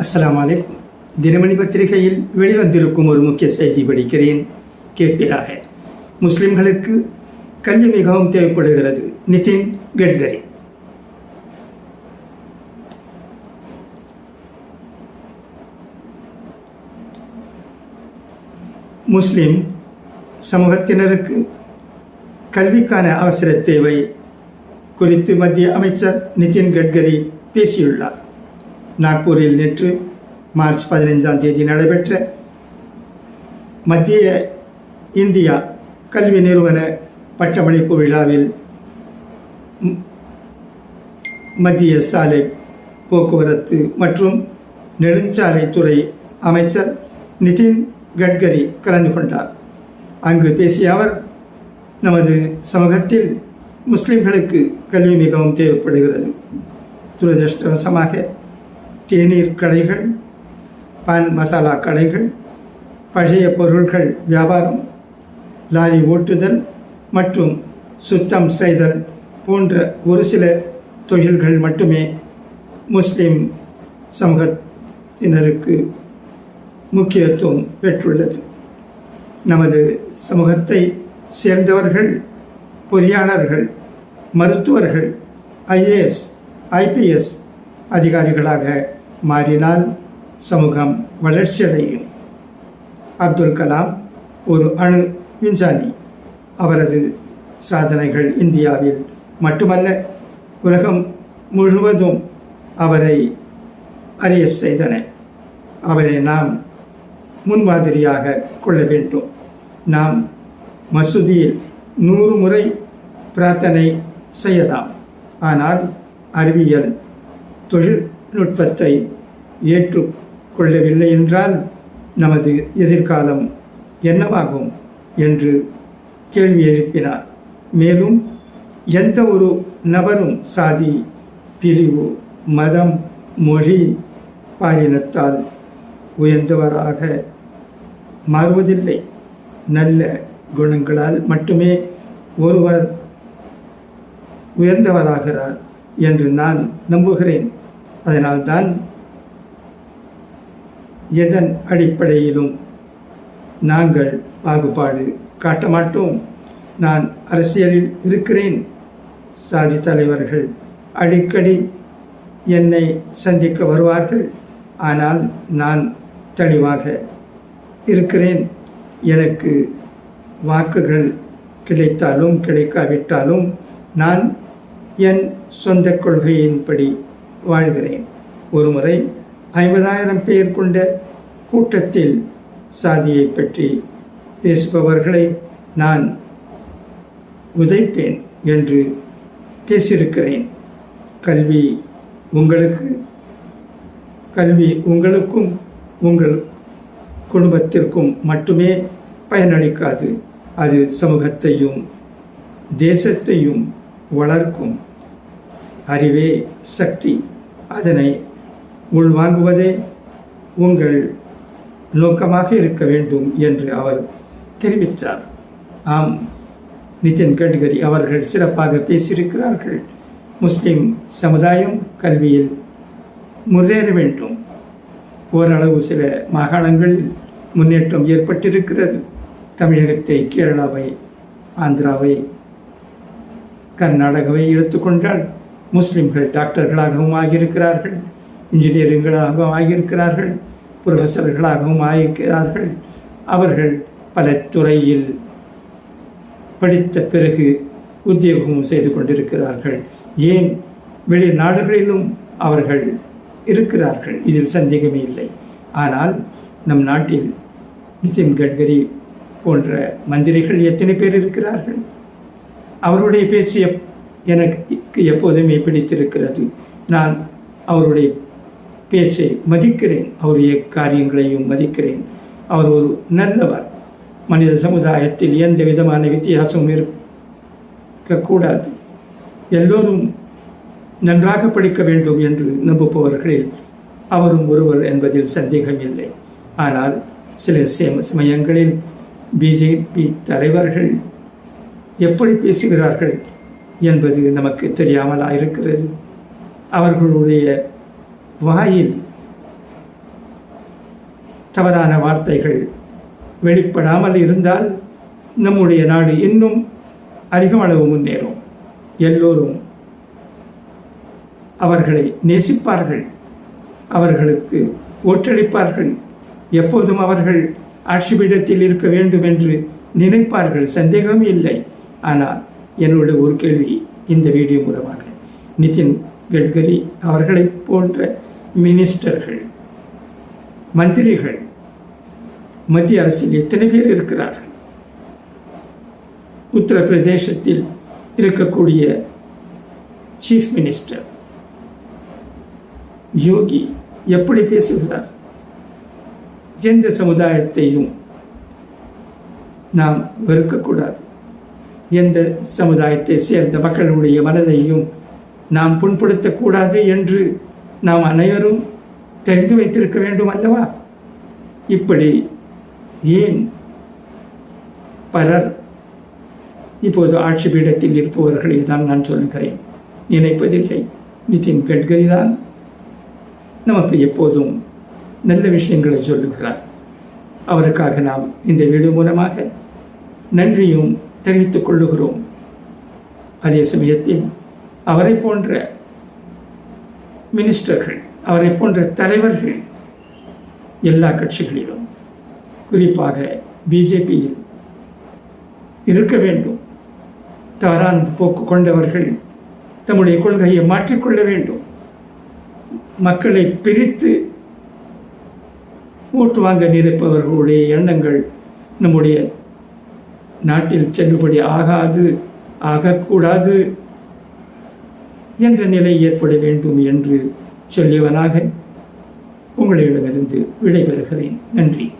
அஸ்லாம் வலைக்கும் தினமணி பத்திரிகையில் வெளிவந்திருக்கும் ஒரு முக்கிய செய்தி படிக்கிறேன். கேட்பீராக. முஸ்லிம்களுக்கு கல்வி மிகவும் தேவைப்படுகிறது. நிதின் கட்கரி. முஸ்லிம் சமூகத்தினருக்கு கல்விக்கான அவசர தேவை குறித்து மத்திய அமைச்சர் நிதின் கட்கரி பேசியுள்ளார். நாக்பூரில் நேற்று மார்ச் பதினைந்தாம் தேதி நடைபெற்ற மத்திய இந்தியா கல்வி நிறுவன பட்டமளிப்பு விழாவில் மத்திய சாலை போக்குவரத்து மற்றும் நெடுஞ்சாலைத்துறை அமைச்சர் நிதின் கட்கரி கலந்து கொண்டார். அங்கு பேசிய அவர் நமது சமூகத்தில் முஸ்லிம்களுக்கு கல்வி மிகவும் தேவைப்படுகிறது. துரதிருஷ்டவசமாக தேநீர் கடைகள் பான் மசாலா கடைகள் பழைய பொருள்கள் வியாபாரம் லாரி ஓட்டுதல் மற்றும் சுத்தம் செய்தல் போன்ற ஒரு சில தொழில்கள் மட்டுமே முஸ்லிம் சமூகத்தினருக்கு முக்கியத்துவம் பெற்றுள்ளது. நமது சமூகத்தை சேர்ந்தவர்கள் பொறியாளர்கள் மருத்துவர்கள் ஐஏஎஸ் ஐபிஎஸ் அதிகாரிகளாக மாறினால் சமூகம் வளர்ச்சியடையும். அப்துல் கலாம் ஒரு அணு விஞ்ஞானி. அவரது சாதனைகள் இந்தியாவில் மட்டுமல்ல உலகம் முழுவதும் அவரை அறிய செய்தன. அவரை நாம் முன்மாதிரியாக கொள்ள வேண்டும். நாம் மசூதியில் நூறு முறை பிரார்த்தனை செய்யலாம். ஆனால் அறிவியல் தொழில் நுட்பத்தை ஏற்றுக்கொள்ளவில்லை என்றால் நமது எதிர்காலம் என்னவாகும் என்று கேள்வி எழுப்பினார். மேலும் எந்த ஒரு நபரும் சாதி பிரிவு மதம் மொழி பாலினத்தால் உயர்ந்தவராக மாறுவதில்லை. நல்ல குணங்களால் மட்டுமே ஒருவர் உயர்ந்தவராகிறார் என்று நான் நம்புகிறேன். அதனால்தான் எதன் அடிப்படையிலும் நாங்கள் பாகுபாடு காட்ட மாட்டோம். நான் அரசியலில் இருக்கிறேன். சாதி தலைவர்கள் அடிக்கடி என்னை சந்திக்க வருவார்கள். ஆனால் நான் தெளிவாக இருக்கிறேன். எனக்கு வாக்குகள் கிடைத்தாலும் கிடைக்காவிட்டாலும் நான் என் சொந்த கொள்கையின்படி வாழ்கிறேன். ஒருமுறை ஐம்பதாயிரம் பேர் கொண்ட கூட்டத்தில் சாதியை பற்றி பேசுபவர்களை நான் உதைப்பேன் என்று பேசியிருக்கிறேன். கல்வி உங்களுக்கு கல்வி உங்களுக்கும் உங்கள் குடும்பத்திற்கும் மட்டுமே பயனளிக்காது. அது சமூகத்தையும் தேசத்தையும் வளர்க்கும் அறிவே சக்தி அதனை உள்வாங்குவதே உங்கள் நோக்கமாக இருக்க வேண்டும் என்று அவர் தெரிவித்தார். ஆம். நிதின் கட்கரி அவர்கள் சிறப்பாக பேசியிருக்கிறார்கள். முஸ்லிம் சமுதாயம் கல்வியில் முன்னேற வேண்டும். ஓரளவு சில மாகாணங்களில் முன்னேற்றம் ஏற்பட்டிருக்கிறது. தமிழகத்தை கேரளாவை ஆந்திராவை கர்நாடகாவை எடுத்துக்கொண்டால் முஸ்லிம்கள் டாக்டர்களாகவும் ஆகியிருக்கிறார்கள் இன்ஜினியரிங்களாகவும் ஆகியிருக்கிறார்கள் புரொஃபஸர்களாகவும் ஆகியிருக்கிறார்கள். அவர்கள் பல துறையில் படித்த பிறகு உத்தியோகமும் செய்து கொண்டிருக்கிறார்கள். ஏன்? வெளிநாடுகளிலும் அவர்கள் இருக்கிறார்கள். இதில் சந்தேகமே இல்லை. ஆனால் நம் நாட்டில் நிதின் கட்கரி போன்ற மந்திரிகள் எத்தனை பேர் இருக்கிறார்கள்? அவருடைய பேச்சு எனக்கு எப்போதுமே பிடித்திருக்கிறது நான் அவருடைய பேச்சை மதிக்கிறேன். அவருடைய காரியங்களையும் மதிக்கிறேன். அவர் ஒரு நல்லவர். மனித சமுதாயத்தில் எந்த விதமான வித்தியாசமும் இருக்கக்கூடாது. எல்லோரும் நன்றாக படிக்க வேண்டும் என்று நம்புபவர்களில் அவரும் ஒருவர் என்பதில் சந்தேகமில்லை ஆனால் சில சமயங்களில் பிஜேபி தலைவர்கள் எப்படி பேசுகிறார்கள்? என்பது நமக்கு தெரியாமலா இருக்கிறது. அவர்களுடைய வாயில் தவறான வார்த்தைகள் வெளிப்படாமல் இருந்தால் நம்முடைய நாடு இன்னும் அதிகமளவு முன்னேறும். எல்லோரும் அவர்களை நேசிப்பார்கள். அவர்களுக்கு ஓட்டளிப்பார்கள் எப்போதும் அவர்கள் ஆட்சிபீடத்தில் இருக்க வேண்டும் என்று நினைப்பார்கள். சந்தேகம் இல்லை. ஆனால் என்னுடைய ஒரு கேள்வி இந்த வீடியோ மூலமாக. நிதின் கட்கரி அவர்களைப் போன்ற மினிஸ்டர்கள் மந்திரிகள் மத்திய அரசில் எத்தனை பேர் இருக்கிறார்கள்? உத்தரப்பிரதேசத்தில் இருக்கக்கூடிய சீஃப் மினிஸ்டர் யோகி எப்படி பேசுகிறார்? எந்த சமுதாயத்தையும் நாம் வெறுக்கக்கூடாது. எந்த சமுதாயத்தை சேர்ந்த மக்களுடைய மனதையும் நாம் புண்படுத்தக்கூடாது என்று நாம் அனைவரும் தெரிந்து வைத்திருக்க வேண்டும் அல்லவா? இப்படி ஏன் பலர் இப்போது ஆட்சி பீடத்தில் இருப்பவர்களை தான் நான் சொல்லுகிறேன். நினைப்பதில்லை. நிதின் கட்கரி தான் நமக்கு எப்போதும் நல்ல விஷயங்களை சொல்லுகிறார். அவருக்காக நாம் இந்த வீடு மூலமாக நன்றியும் தெரிவித்துக் கொள்ளுகிறோம் அதே சமயத்தில் அவரை போன்ற மினிஸ்டர்கள் அவரை போன்ற தலைவர்கள் எல்லா கட்சிகளிலும் குறிப்பாக பிஜேபியில் இருக்க வேண்டும். தவறான போக்கு கொண்டவர்கள் தம்முடைய கொள்கையை மாற்றிக்கொள்ள வேண்டும். மக்களை பிரித்து ஓட்டு வாங்க நிரப்பவர்களுடைய எண்ணங்கள் நம்முடைய நாட்டில் செல்லுபடி ஆகாது ஆகக்கூடாது என்ற நிலை ஏற்பட வேண்டும் என்று சொல்லியவனாக உங்களிடமிருந்து விடைபெறுகிறேன். நன்றி.